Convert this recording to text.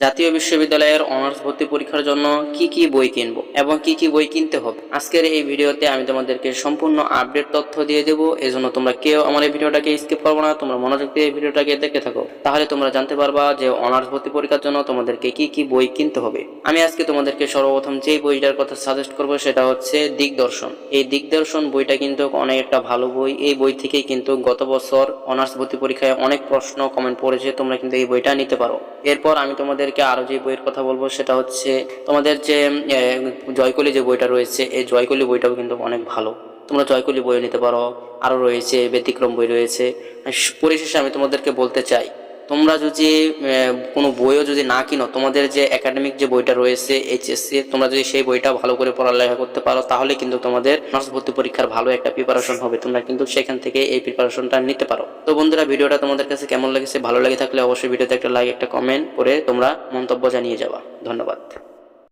জাতীয় বিশ্ববিদ্যালয়ের অনার্স ভর্তি পরীক্ষার জন্য কি কি বই কিনবো এবং কি কি বই কিনতে হবে? আজকের এই ভিডিওতে আমি তোমাদেরকে সম্পূর্ণ আপডেট তথ্য দিয়ে দেবো। এই জন্য তোমরা কেউ আমার এই ভিডিওটাকে স্কিপ করব না। তোমরা মনোযোগ দিয়ে এই ভিডিওটাকে দেখতে থাকো। তাহলে তোমরা জানতে পারবা যে অনার্স ভর্তি পরীক্ষার জন্য তোমাদেরকে কি কি বই কিনতে হবে। আমি আজকে তোমাদেরকে সর্বপ্রথম যে বইটার কথা সাজেস্ট করব সেটা হচ্ছে দিগদর্শন। এই দিগদর্শন বইটা কিন্তু অনেক একটা ভালো বই। এই বই থেকেই কিন্তু গত বছর অনার্স ভর্তি পরীক্ষায় অনেক প্রশ্ন কমেন্ট পড়েছে। তোমরা কিন্তু এই বইটা নিতে পারো। এরপর আমি তোমাদেরকে আরও যে বইয়ের কথা বলব সেটা হচ্ছে তোমাদের যে জয়কলি যে বইটা রয়েছে, এই জয়কলি বইটাও কিন্তু অনেক ভালো। তোমরা জয়কলি বইও নিতে পারো। আরও রয়েছে, ব্যতিক্রম বই রয়েছে। পরিশেষে আমি তোমাদেরকে বলতে চাই তোমরা যদি কোনো বইও যদি না কিনো, তোমাদের যে একাডেমিক যে বইটা রয়েছে এইচএসসি তোমরা যদি সেই বইটা ভালো করে পড়ালেখা করতে পারো, তাহলে কিন্তু তোমাদের নার্স ভর্তি পরীক্ষার ভালো একটা প্রিপারেশন হবে। তোমরা কিন্তু সেখান থেকে এই প্রিপারেশনটা নিতে পারো। তো বন্ধুরা, ভিডিওটা তোমাদের কাছে কেমন লেগেছে, ভালো লাগে থাকলে অবশ্যই ভিডিওতে একটা লাইক একটা কমেন্ট করে তোমরা মন্তব্য জানিয়ে যাবা। ধন্যবাদ।